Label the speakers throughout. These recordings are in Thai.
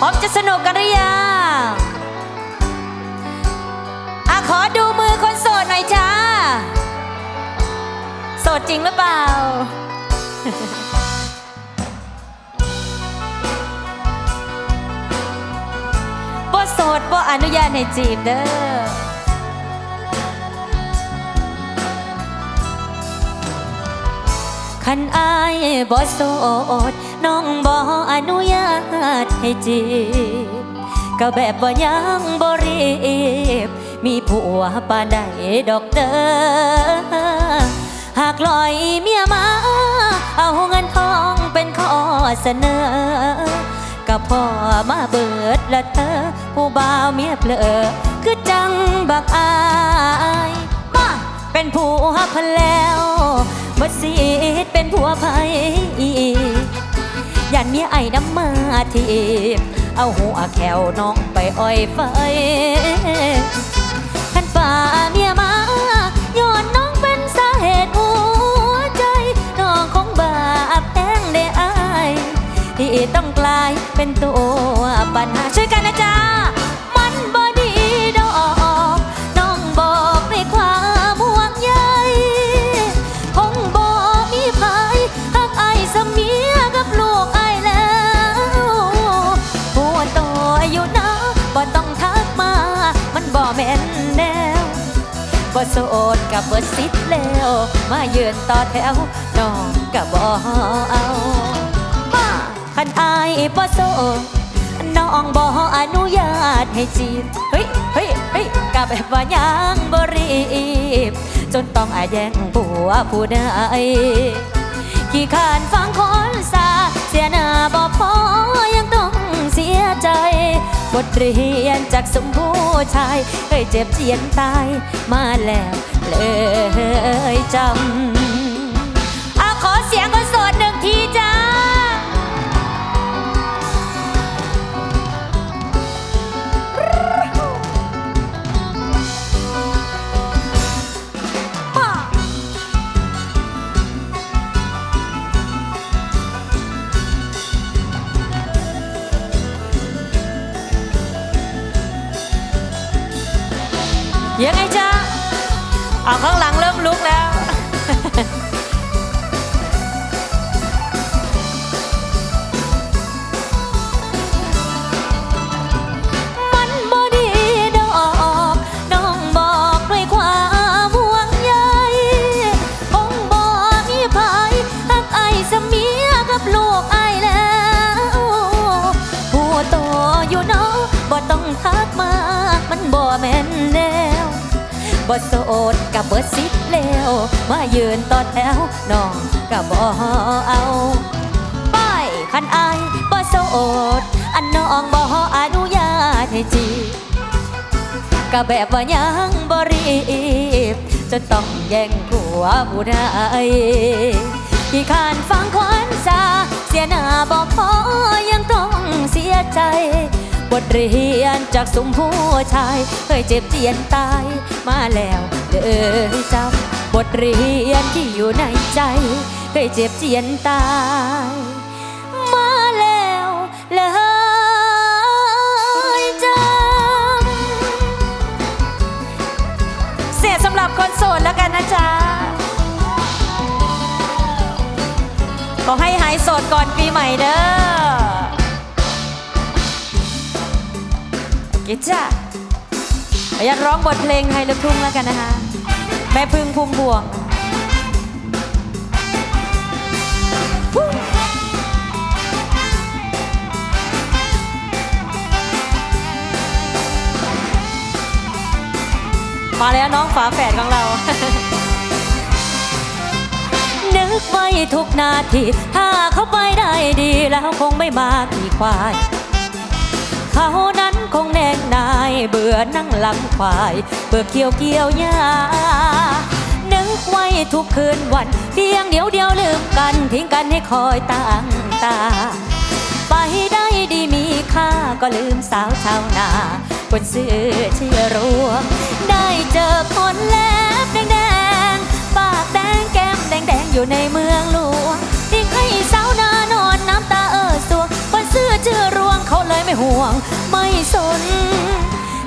Speaker 1: พร้อมจะสนุกกันหรือยังอะขอดูมือคนโสดหน่อยจ้า โสดจริงหรือเปล่า บ่โสดบ่อนุญาตให้จีบเด้อคันอายบ่โสดน้องบ่อนุญาต ให้จีบก็แบบบ่ยังบ่รีบ มีผัวปานใดดอกเด้อหากลอยเมียมา เอาเงินทองเป็นข้อเสนอ ก็พ่อมาเบิดละเธอ ผู้บ่าวเมียเพลอคือจังบักอายมาเป็นผัวพันแล้วบ่สีเป็นผัวไผอีก ยันเมียไอ้น้ำมาทีบเอาหัวแขวน้องไปอ้อยไฟ โสดกับบ่สิทธิ์แล้ว มาเยืนต่อแถวน้องกับบ่เอามาคันอายบ่โสดน้องบ่อนุญาตให้จีบ เฮ้ยเฮ้ยเฮ้ยกะแบบว่ายังบรีบ จนต้องอาแย่งผัวผู้ใดขี้ขานฟังคนสาเสียหน้าบ่พอยังต้องเสียใจ บทเรียนจากสมผู้ชายเคยเจ็บเจียนตายมาแล้วเลยจำ ยังไงจ๊ะเอาข้างหลัง บ่โสดกับเบิดสิทธิ์แล้วมายืนต่อแถวน้องกับบ่เอาไปคันอายบ่โสดอันน้องบ่อนุญาตให้จีบก็แบบว่ายังบ่รีบจนต้องแย่งผัวผู้ใดที่ขานฟังควันซาเสียหน้าบ่พอยังต้องเสียใจ บทเรียนจากสมผู้ชายเคยเจ็บเจียนตายมาแล้วเลยจำบทเรียนที่อยู่ในใจเคยเจ็บเจียนตายมาแล้วเลยจำเสียสำหรับคนโสดแล้วกันนะจ๊ะขอให้หายโสดก่อนปีใหม่เด้อ โอเคจ้ะขออนุญาตร้องบทเพลงไทยลูกทุ่งแล้วกันนะคะ แม่พึ่งพุ่มพวงมาแล้วน้องฝาแฝดของเรา นึกไว้ทุกนาที ถ้าเขาไปได้ดีแล้วคงไม่มาขี่ควาย เขานั้นคงแนงนายเบื่อนั่งหลังควาย เบื่อเกี่ยวเกี่ยวหญ้านึกไว้ทุกคืนวันเพียงเดียวเดียวลืมกัน ทิ้งกันให้คอยตั้งตา ไปได้ดีมีค่าก็ลืมสาวชาวนา คนซื้อเชื่อรวงได้เจอคนแลบแดงๆปากแดงแก้มแดงๆอยู่ในเมืองหลวง ไม่ห่วงไม่สน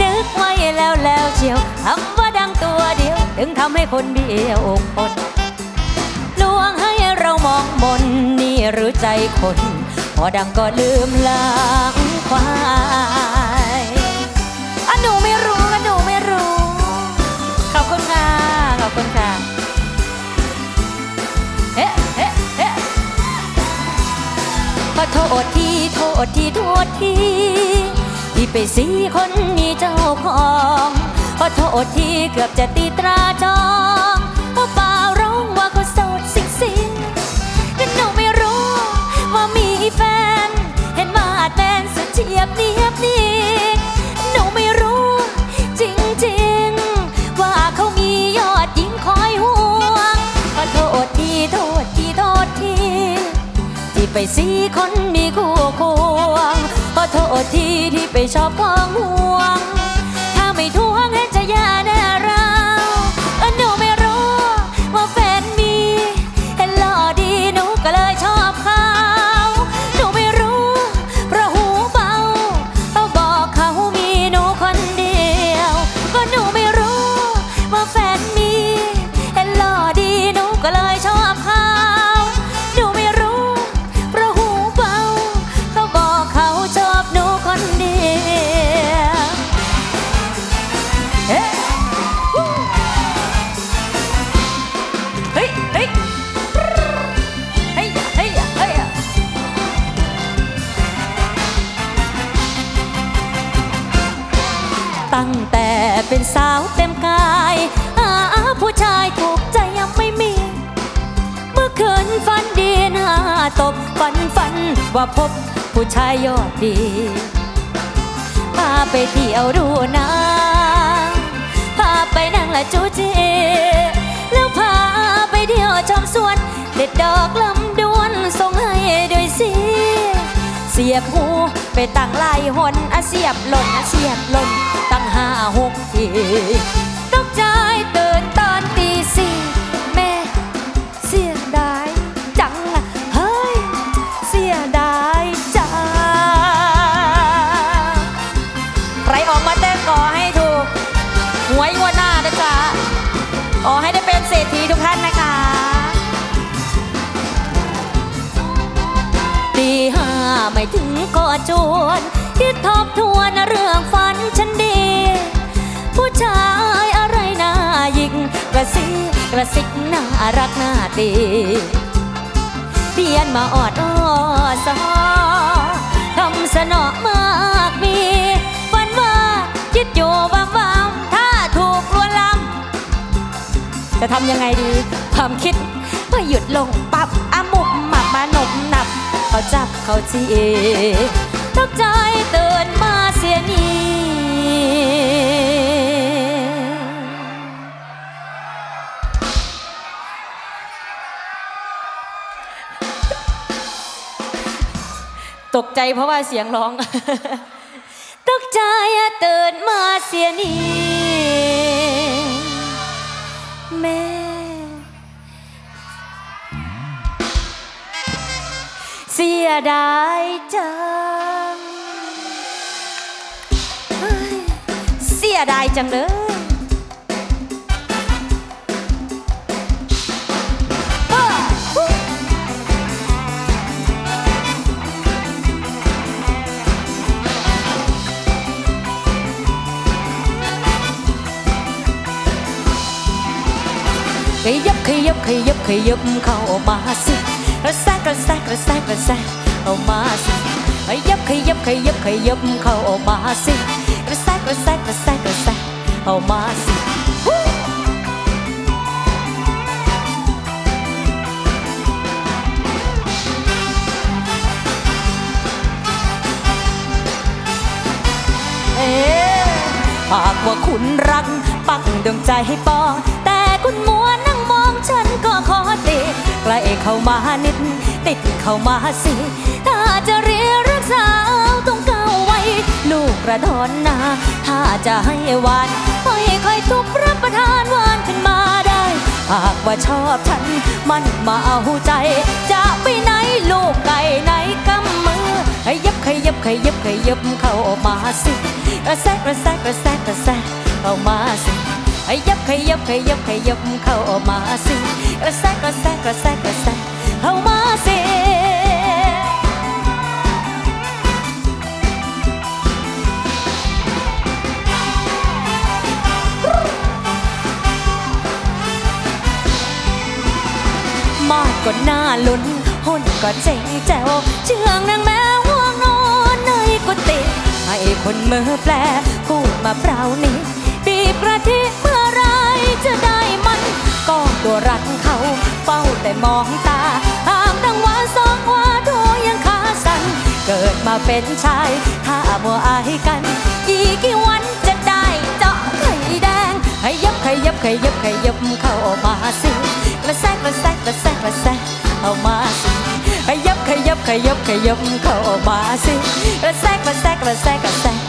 Speaker 1: นึกไว้แล้วแล้วเชียวคำว่าดังตัวเดียว ถึงทำให้คนเดียวอกอดลวงให้เรามองมนนี่หรือใจคน พอดังก็ลืมลางควายอันหนูไม่รู้ ษทีโทษทีที่ไปสีคนมีเจ้าของขอโทษทีเกือบจะตีตราจองเพราะป่าร้องว่าเขาโสดสิงสิงก็หนูไม่รู้ว่ามีแฟน เห็นมาดแมนสุดเฉียบนี ไปสีคนมีคู่ควงขอโทษทีที่ไปชอบของห่วง ตั้งแต่เป็นสาวเต็มกายหาผู้ชายถูกใจยังไม่มี เมื่อคืนฝันดีหน้าตบฝันฝันว่าพบผู้ชายยอดดีพาไปเที่ยวดูนาพาไปนั่งละจูจีแล้วพาไปเที่ยวชมสวนเด็ดดอกลำ สียบหูไปตั้งลายหนอาเสียบหล่นอาเสียบหล่นตั้งห้าหกทีตกใจตื่ ไม่ถึงก็จวนคิดทบทวนเรื่องฝันฉันดี ผู้ชายอะไรน่ายิงกระซิบกระซิกน่ารักน่าตีเพียนมาออดอ้อสอคำสนอมากมีฝันว่าคิดอยู่บางวางๆถ้าถูกลวนลำจะทำยังไงดี ความคิดพอหยุดลงปับอามุบ เขาจับเขาจีตกใจตื่นมาเสียนี้ตกใจเพราะว่าเสียงร้อง ตกใจตื่นมาเสียนี้ เสียดายจังเฮ้ยเสียดายจังเลยว้าฮู้ขยับขยับขยับขยับเข้ามาสิกระแซกกระแซกกระแซกกระแซก เข้ามาสิขยับขยับขยับขยับเข้ามาสิกระแซกกระแซกกระแซกกระแซกเข้ามาสิเอ๊ะหากว่าคุณรัก ปักดวงใจให้ปองแต่คุณมัวนั่งมองฉันก็ขอติดใกล้เข้ามานิด ติดเข้ามาสิ ถ้าจะเรียรักสาวต้องเก้าไว้ ลูกกระดอนนา ถ้าจะให้หวานค่อยๆทุบรับประทานหวานขึ้นมาได้หากว่าชอบฉัน มันมาเอาใจ จะไปไหนลูกไก่ไหนกำมือขยับขยับขยับขยับเข้ามาสิกระแซกกระแซกกระแซกกระแซกเข้ามาสิขยับขยับขยับขยับเข้ามาสิกระแซกกระแซกกระแซกกระแซกเข้ามาสิ ก็น้าลุ้นหุ่นก็เจ๋งแจ๋วเชื่องนางแมวห่วงนอนในกุฏิให้คนมือแปลพูดมาเปล่านี้บีบกระทิเมื่อไรจะได้มันก็ตัวรักเขาเฝ้าแต่มองตาหากดังว่าสองว่าโทยังขาสั่นเกิดมาเป็นชาย ถ้ามัวอายกันอีกกี่วันจะได้เจาะไข่แดงขยับขยับขยับขยับเข้ามาสิ กระแซกกระแซกกระแซกกระแซกเข้ามาสิขยับขยับขยับขยับเข้ามาสิกระแซกกระแซกกระแซกกระแซก